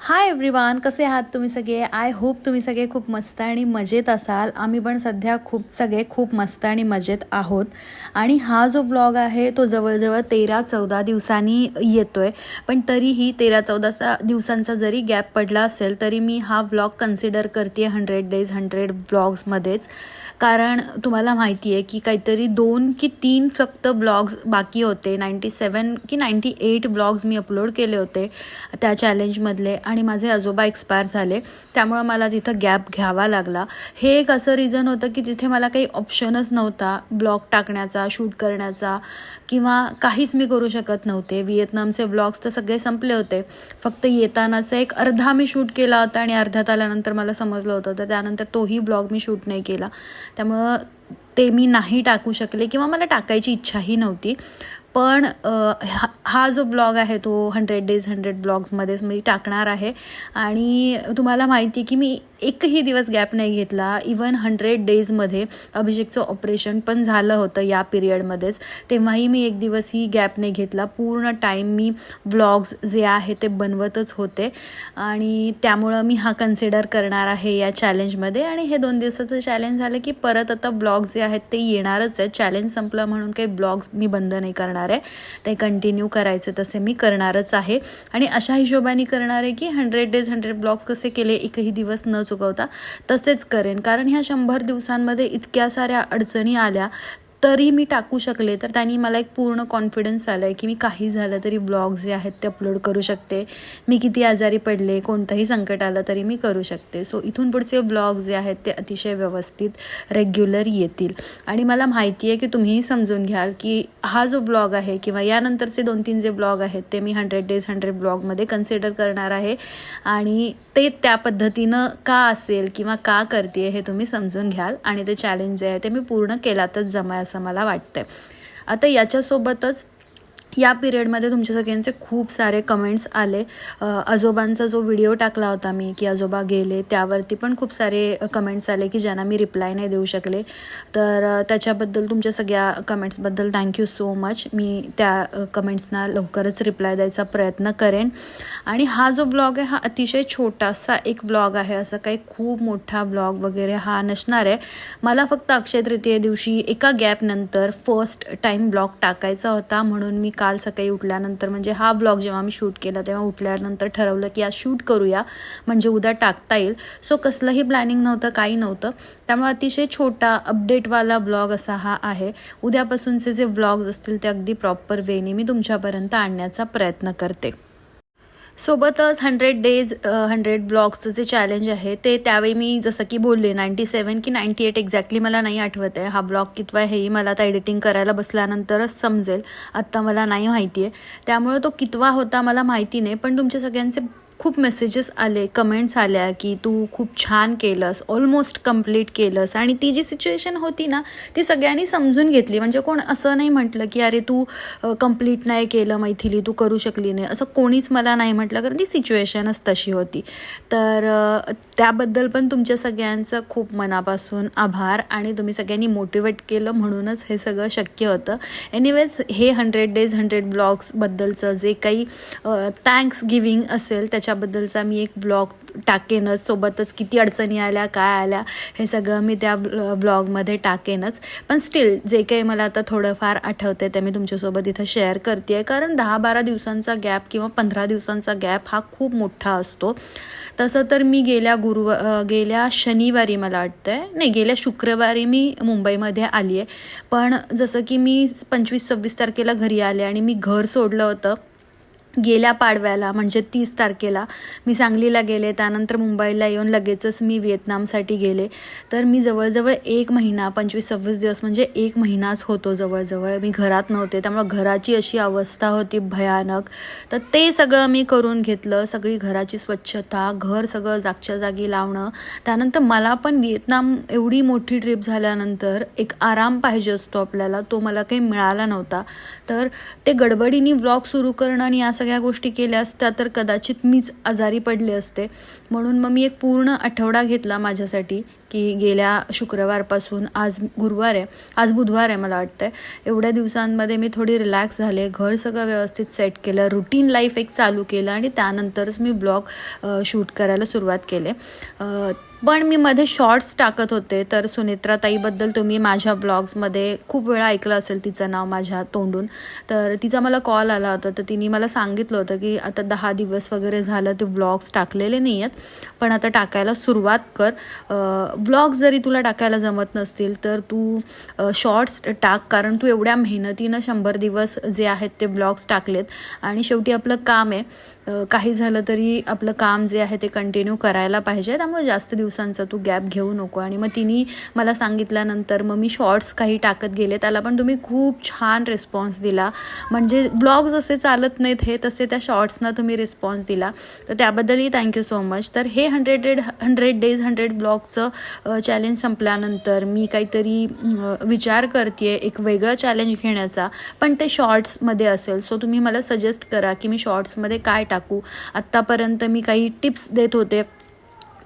हाय everyone कसे आहात तुम्ही सगळे? आय होप तुम्ही सगळे खूप मस्त आणि मजेत असाल. आम्ही पण सध्या खूप सगळे खूप मस्त आणि मजेत आहोत. आणि हा जो ब्लॉग आहे तो जवळजवळ तेरा चौदा दिवसांनी येतो आहे पण तरीही तेरा चौदाचा दिवसांचा जरी गॅप पडला असेल तरी मी हा ब्लॉग कन्सिडर करते हंड्रेड डेज हंड्रेड ब्लॉग्समध्येच कारण तुम्हाला माहिती आहे की काहीतरी दोन की तीन फक्त ब्लॉग्स बाकी होते. नाईंटी सेवन की नाईंटी एट ब्लॉग्स मी अपलोड केले होते त्या चॅलेंजमधले आणि माझे आजोबा एक्सपायर झाले त्यामुळं मला तिथं गॅप घ्यावा लागला. हे एक असं रिझन होतं की तिथे मला काही ऑप्शनच नव्हता ब्लॉग टाकण्याचा शूट करण्याचा किंवा काहीच मी करू शकत नव्हते. व्हिएतनामचे ब्लॉग्स तर सगळे संपले होते. फक्त येतानाचा एक अर्धा मी शूट केला होता आणि अर्ध्यात आल्यानंतर मला समजलं होतं. तर त्यानंतर तोही ब्लॉग मी शूट नाही केला. त्यामुळं ते मी नाही टाकू शकले किंवा मला टाकायची इच्छाही नव्हती. पण हा हा जो ब्लॉग आहे तो हंड्रेड डेज हंड्रेड ब्लॉग्समध्येच मी टाकणार आहे. आणि तुम्हाला माहिती आहे की मी एकही दिवस गॅप नाही घेतला. इवन हंड्रेड डेजमध्ये अभिषेकचं ऑपरेशन पण झालं होतं या पिरियडमध्येच तेव्हाही मी एक दिवसही गॅप नाही घेतला. पूर्ण टाईम मी व्लॉग्स जे आहे ते बनवतच होते. आणि त्यामुळं मी हा कन्सिडर करणार आहे या चॅलेंजमध्ये आणि हे दोन दिवसाचं चॅलेंज झालं की परत आता ब्लॉग्स जे आहेत ते येणारच आहेत. चॅलेंज संपलं म्हणून काही ब्लॉग्स मी बंद नाही करणार. आहे. ते कंटिन्यू करायचे तसे मी करणारच आहे. आणि अशा हिशोबाने करणार आहे की हंड्रेड डेज हंड्रेड ब्लॉग्स कसे केले एकही दिवस न चुकवता तसेच करेन. कारण ह्या शंभर दिवसांमध्ये इतक्या साऱ्या अडचणी आल्या तरी मी टाकू शकले तर त्यांनी मला एक पूर्ण कॉन्फिडन्स आला आहे की मी काही झालं तरी ब्लॉग जे आहेत ते अपलोड करू शकते. मी किती आजारी पडले कोणतंही संकट आलं तरी मी करू शकते. सो इथून पुढचे ब्लॉग जे आहेत ते अतिशय व्यवस्थित रेग्युलर येतील. आणि मला माहिती आहे की तुम्हीही समजून घ्याल की हा जो ब्लॉग आहे किंवा यानंतरचे दोन तीन जे ब्लॉग आहेत ते मी हंड्रेड डेज हंड्रेड ब्लॉगमध्ये कन्सिडर करणार आहे. आणि ते त्या पद्धतीनं का असेल किंवा का करते हे तुम्ही समजून घ्याल. आणि ते चॅलेंज जे आहे ते मी पूर्ण केलातच जमा असं मला वाटतंय. आता याच्यासोबतच या पिरियडमध्ये तुमच्या सगळ्यांचे खूप सारे कमेंट्स आले. आजोबांचा जो व्हिडिओ टाकला होता मी की आजोबा गेले त्यावरती पण खूप सारे कमेंट्स आले की ज्यांना मी रिप्लाय नाही देऊ शकले. तर त्याच्याबद्दल तुमच्या सगळ्या कमेंट्सबद्दल थँक्यू सो मच मी त्या कमेंट्सना लवकरच रिप्लाय द्यायचा प्रयत्न करेन. आणि हा जो ब्लॉग आहे हा अतिशय छोटासा एक ब्लॉग आहे. असा काही खूप मोठा ब्लॉग वगैरे हा नसणार आहे. मला फक्त अक्षय तृतीये दिवशी एका गॅपनंतर फर्स्ट टाईम ब्लॉग टाकायचा होता. म्हणून मी काल सकाळी उठल्यानंतर म्हणजे हा ब्लॉग जेव्हा मी शूट केला तेव्हा उठल्यानंतर ठरवलं की आज शूट करूया म्हणजे उद्या टाकता येईल. सो कसलंही प्लॅनिंग नव्हतं काही नव्हतं. त्यामुळे अतिशय छोटा अपडेटवाला ब्लॉग असा हा आहे. उद्यापासूनचे जे ब्लॉग्स असतील ते अगदी प्रॉपर वेने मी तुमच्यापर्यंत आणण्याचा प्रयत्न करते. सोबतच हंड्रेड डेज हंड्रेड ब्लॉग्सचं जे चॅलेंज आहे. ते त्यावेळी मी जसं की बोलले नाईंटी सेवन की नाईंटी एट एक्झॅक्टली मला नाही आठवत आहे. हा ब्लॉग कितवा आहे हेही मला आता एडिटिंग करायला बसल्यानंतरच समजेल. आत्ता मला नाही माहिती आहे त्यामुळे तो कितवा होता मला माहिती नाही. पण तुमच्या सगळ्यांचे खूप मेसेजेस आले कमेंट्स आल्या की तू खूप छान केलंस ऑलमोस्ट कंप्लीट केलंस. आणि ती जी सिच्युएशन होती ना ती सगळ्यांनी समजून घेतली. म्हणजे कोण असं नाही म्हटलं की अरे तू कंप्लीट नाही केलं मैथिली तू करू शकली नाही. असं कोणीच मला नाही म्हटलं कारण ती सिच्युएशनच तशी होती. तर त्याबद्दल पण तुमच्या सगळ्यांचं खूप मनापासून आभार आणि तुम्ही सगळ्यांनी मोटिवेट केलं म्हणूनच हे सगळं शक्य होतं. एनिवेज हे हंड्रेड डेज हंड्रेड ब्लॉग्सबद्दलचं जे काही थँक्स गिविंग असेल त्याच्या त्याच्याबद्दलचा मी एक ब्लॉग टाकेनच. सोबतच किती अडचणी आल्या काय आल्या हे सगळं मी त्या ब्लॉगमध्ये टाकेनच. पण स्टील जे काही मला आता थोडंफार आठवते ते मी तुमच्यासोबत इथं शेअर करते आहे कारण दहा बारा दिवसांचा गॅप किंवा पंधरा दिवसांचा गॅप हा खूप मोठा असतो. तसं तर मी गेल्या गुरुव गेल्या शनिवारी मला वाटतं आहे नाही गेल्या शुक्रवारी मी मुंबईमध्ये आली आहे पण जसं की मी पंचवीस सव्वीस तारखेला घरी आले आणि मी घर सोडलं होतं गेल्या पाडव्याला म्हणजे तीस तारखेला मी सांगलीला गेले त्यानंतर मुंबईला येऊन लगेचच मी व्हिएतनामसाठी गेले. तर मी जवळजवळ एक महिना पंचवीस सव्वीस दिवस म्हणजे एक महिनाच होतो जवळजवळ. मी घरात नव्हते त्यामुळे घराची अशी अवस्था होती भयानक. तर ते सगळं मी करून घेतलं सगळी घराची स्वच्छता घर सगळं जागच्या जागी लावणं. त्यानंतर मला पण व्हिएतनाम एवढी मोठी ट्रिप झाल्यानंतर एक आराम पाहिजे असतो आपल्याला तो मला काही मिळाला नव्हता. तर ते गडबडीने व्लॉग सुरू करणं आणि या सगळ्या सगळ्या गोष्टी केल्या असत्या तर कदाचित मीच आजारी पडले असते. म्हणून मग मी एक पूर्ण आठवडा घेतला माझ्यासाठी. की गेल्या शुक्रवारपासून आज गुरुवार आहे आज बुधवार आहे मला वाटतं एवढ्या दिवसांमध्ये मी थोडी रिलॅक्स झाले घर सगळं व्यवस्थित सेट केलं रुटीन लाईफ एक चालू केलं आणि त्यानंतरच मी ब्लॉग शूट करायला सुरुवात केले. पण मी मध्ये शॉर्ट्स टाकत होते तर सुनेत्राताईबद्दल तुम्ही माझ्या ब्लॉग्समध्ये खूप वेळा ऐकलं असेल तिचं नाव माझ्या तोंडून. तर तिचा मला कॉल आला होता तर तिने मला सांगितलं होतं की आता दहा दिवस वगैरे झालं ते ब्लॉग्स टाकलेले नाही आहेत पण आता टाकायला सुरुवात कर. ब्लॉग्स जरी तुला टाकायला जमत नसतील तर तू शॉर्ट्स टाक. कारण तू एवढ्या मेहनतीनं शंभर दिवस जे आहेत ते ब्लॉग्स टाकलेत. आणि शेवटी आपलं काम आहे. काही झालं तरी आपलं काम जे आहे ते कंटिन्यू करायला पाहिजे. त्यामुळे जास्त दिवसांचा तू गॅप घेऊ नको. आणि मग तिने मला सांगितल्यानंतर मग मी शॉर्ट्स काही टाकत गेले. त्याला पण तुम्ही खूप छान रिस्पॉन्स दिला. म्हणजे ब्लॉग जसे चालत नाहीत हे तसे त्या शॉर्ट्सना तुम्ही रिस्पॉन्स दिला. तर त्याबद्दलही थँक्यू सो मच तर हे हंड्रेड हंड्रेड डेज हंड्रेड ब्लॉगचं चॅलेंज संपल्यानंतर मी काहीतरी विचार करते एक वेगळं चॅलेंज घेण्याचा. पण ते शॉर्ट्समध्ये असेल. सो तुम्ही मला सजेस्ट करा की मी शॉर्ट्समध्ये काय टाकू? आत्तापर्यंत मी काही टिप्स देत होते.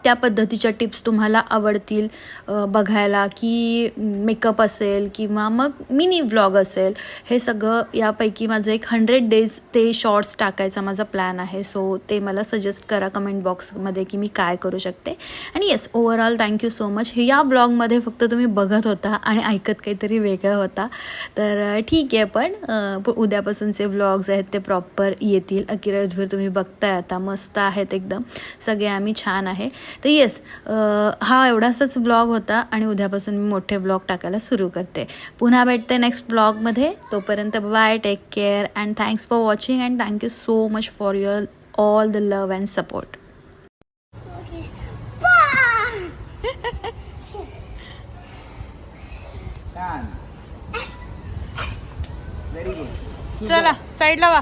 त्या पद्धतीच्या टिप्स तुम्हाला आवडतील बघायला की मेकअप असेल किंवा मग मिनी व्लॉग असेल. हे सगळं यापैकी माझं एक हंड्रेड डेज ते शॉर्ट्स टाकायचा माझा प्लॅन आहे. सो ते मला सजेस्ट करा कमेंट बॉक्समध्ये की मी काय करू शकते. आणि yes overall thank you so much या ब्लॉगमध्ये फक्त तुम्ही बघत होता आणि ऐकत काहीतरी वेगळं होता. तर ठीक आहे पण उद्यापासूनचे व्लॉग्स आहेत ते प्रॉपर येतील. अकिरा युद्धवीर तुम्ही बघताय आता. मस्त आहेत एकदम. सगळे आम्ही छान आहे. तर येस हा एवढासाच ब्लॉग होता आणि उद्यापासून मी मोठे ब्लॉग टाकायला सुरू करते. पुन्हा भेटते नेक्स्ट ब्लॉगमध्ये तोपर्यंत bye take care and thanks for watching and thank you so much for your all the love and support चला साईडला वा.